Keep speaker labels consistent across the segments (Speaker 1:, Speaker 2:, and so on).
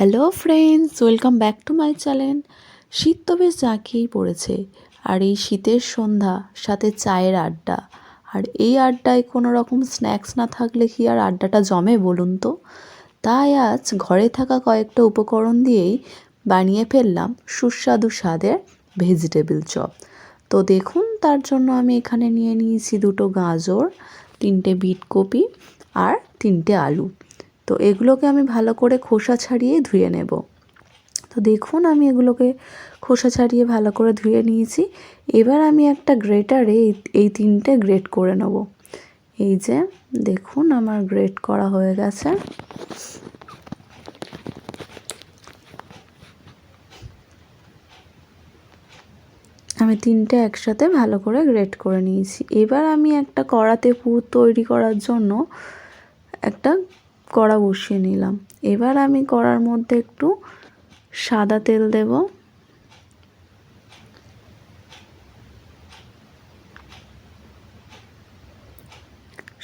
Speaker 1: Hello friends welcome back to my channel শীত তো বেশ জাঁকিয়েই পড়েছে। আর এই শীতের সন্ধ্যা, সাথে চায়ের আড্ডা। আর এই আড্ডায় কোনো রকম স্ন্যাক্স না থাকলে কি আর আড্ডাটা জমে বলুন তো? তাই আজ ঘরে থাকা কয়েকটা উপকরণ দিয়েই বানিয়ে ফেললাম সুস্বাদু স্বাদের ভেজিটেবল চপ তো দেখুন, তার জন্য আমি এখানে নিয়ে নিয়েছি দুটো গাজর, তিনটে বিট কপি আর তিনটে আলু। তো এগুলোকে আমি ভালো করে খোসা ছাড়িয়ে ধুয়ে নেব। তো দেখুন আমি এগুলোকে খোসা ছাড়িয়ে ভালো করে ধুয়ে নিয়েছি। এবার আমি একটা গ্রেটারে এই তিনটে গ্রেট করে নেব। এই যে, দেখুন আমার গ্রেট করা হয়ে গেছে। আমি তিনটে একসাথে ভালো করে গ্রেট করে নিয়েছি। এবার আমি একটা কড়াতে পুর তৈরি করার জন্য একটা কড়া বসিয়ে নিলাম। এবার আমি কড়ার মধ্যে একটু সাদা তেল দেব।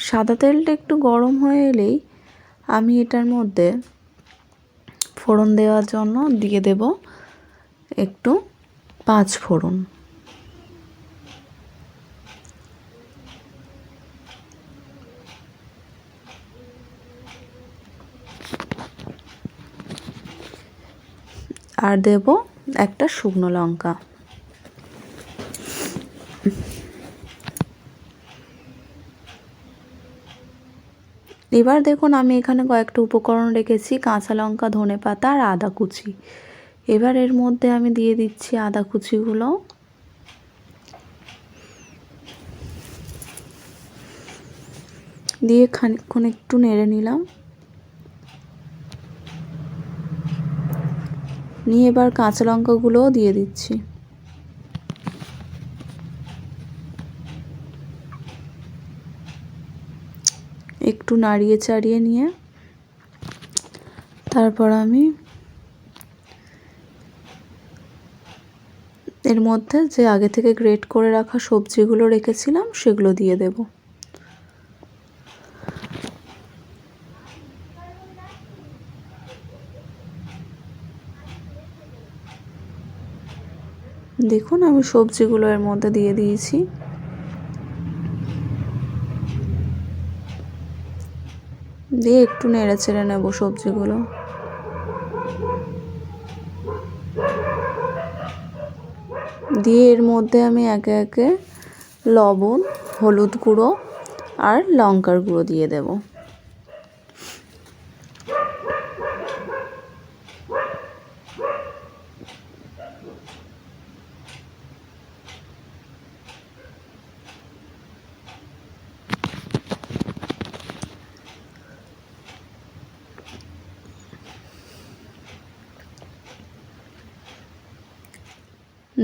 Speaker 1: সাদা তেলটা একটু গরম হয়ে এলেই আমি এটার মধ্যে ফোড়ন দেওয়ার জন্য দিয়ে দেব একটু পাঁচ ফোড়ন। আর দেব একটা শুকনো লঙ্কা। এবার দেখুন আমি এখানে কয়েকটা উপকরণ রেখেছি, কাঁচা লঙ্কা, ধনে পাতা আর আদা কুচি। এবার এর মধ্যে আমি দিয়ে দিচ্ছি আদা কুচিগুলো। দিয়ে খানিকক্ষণ একটু নেড়ে নিলাম। নিয়ে এবার কাঁচা লঙ্কাগুলোও দিয়ে দিচ্ছি। একটু নাড়িয়ে চাড়িয়ে নিয়ে তারপর আমি এর মধ্যে যে আগে থেকে গ্রেট করে রাখা সবজিগুলো রেখেছিলাম সেগুলো দিয়ে দেবো। দেখুন, আমি সবজিগুলো এর মধ্যে দিয়ে দিয়েছি। দিয়ে একটু নেড়ে চেড়ে নেব সবজিগুলো। দিয়ে এর মধ্যে আমি একে একে লবণ, হলুদ গুঁড়ো আর লঙ্কার গুঁড়ো দিয়ে দেবো।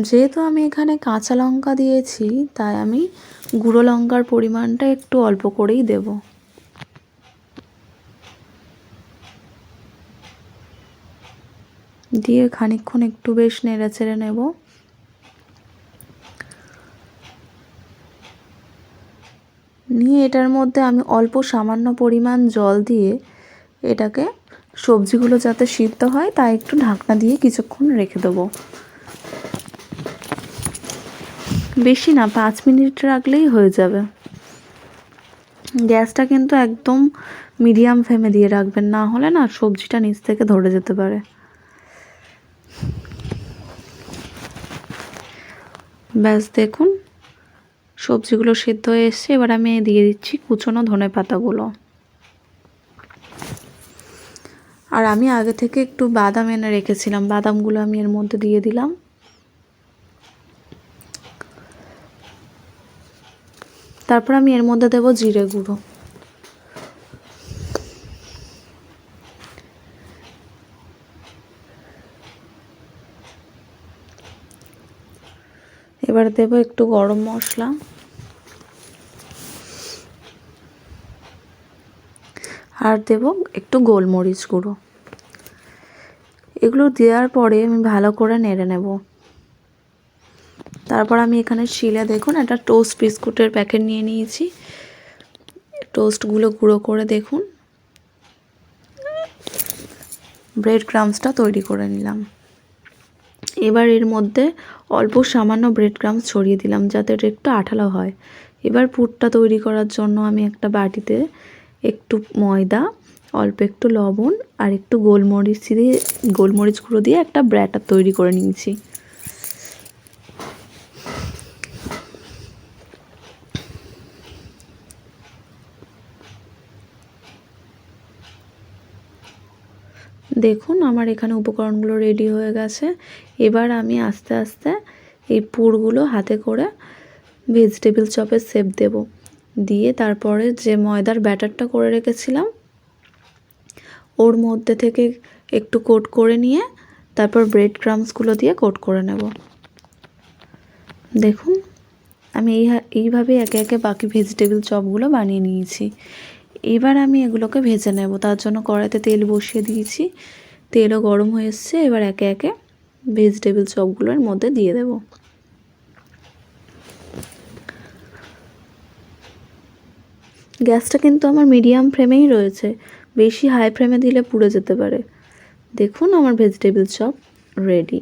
Speaker 1: যেহেতু আমি এখানে কাঁচা লঙ্কা দিয়েছি, তাই আমি গুঁড়ো লঙ্কার পরিমাণটা একটু অল্প করেই দেব। দিয়ে খানিকক্ষণ একটু বেশ নেড়ে চেড়ে নেব। নিয়ে এটার মধ্যে আমি অল্প সামান্য পরিমাণ জল দিয়ে এটাকে সবজিগুলো যাতে সিদ্ধ হয়, তাই একটু ঢাকনা দিয়ে কিছুক্ষণ রেখে দেবো। বেশি না, পাঁচ মিনিট রাখলেই হয়ে যাবে। গ্যাসটা কিন্তু একদম মিডিয়াম ফ্লেমে দিয়ে রাখবেন, না হলে না সবজিটা নিচ থেকে ধরে যেতে পারে। ব্যাস, দেখুন, সবজিগুলো সিদ্ধ হয়ে এসছে। এবার আমি দিয়ে দিচ্ছি কুচনো ধনে পাতাগুলো। আর আমি আগে থেকে একটু বাদাম এনে রেখেছিলাম, বাদামগুলো আমি এর মধ্যে দিয়ে দিলাম। তারপর আমি এর মধ্যে দেব জিরে গুঁড়ো। এবার দেব একটু গরম মশলা। আর দেব একটু গোলমরিচ গুঁড়ো। এগুলো দেওয়ার পরে আমি ভালো করে নেড়ে নেব। তারপর আমি এখানে শিলে দেখুন একটা টোস্ট বিস্কুটের প্যাকেট নিয়ে নিয়েছি। টোস্টগুলো গুঁড়ো করে দেখুন। ব্রেড ক্রামসটা তৈরি করে নিলাম। এবার এর মধ্যে অল্প সামান্য ব্রেড ক্রামস ছড়িয়ে দিলাম যাতে এটা একটু আঠালো হয়। এবার পুরটা তৈরি করার জন্য আমি একটা বাটিতে একটু ময়দা, অল্প একটু লবণ আর একটু গোলমরিচ দিয়ে, গোলমরিচ গুঁড়ো দিয়ে একটা ব্যাটার তৈরি করে নিয়েছি। দেখুন, আমার এখানে উপকরণগুলো রেডি হয়ে গেছে। এবার আমি আস্তে আস্তে এই পুরগুলো হাতে করে ভেজিটেবিল চপের শেপ দেব। দিয়ে তারপরে যে ময়দার ব্যাটারটা করে রেখেছিলাম, ওর মধ্যে থেকে একটু কোট করে নিয়ে তারপর ব্রেড ক্রামসগুলো দিয়ে কোট করে নেব। দেখুন, আমি এই এইভাবে একে একে বাকি ভেজিটেবিল চপগুলো বানিয়ে নিয়েছি। এবার আমি এগুলোকে ভেজে নেব। তার জন্য কড়াইতে তেল বসিয়ে দিয়েছি। তেলও গরম হয়ে এসছে। এবার একে একে ভেজিটেবিল চপগুলোর মধ্যে দিয়ে দেব। গ্যাসটা কিন্তু আমার মিডিয়াম ফ্লেমেই রয়েছে। বেশি হাই ফ্লেমে দিলে পুড়ে যেতে পারে। দেখুন আমার ভেজিটেবিল চপ রেডি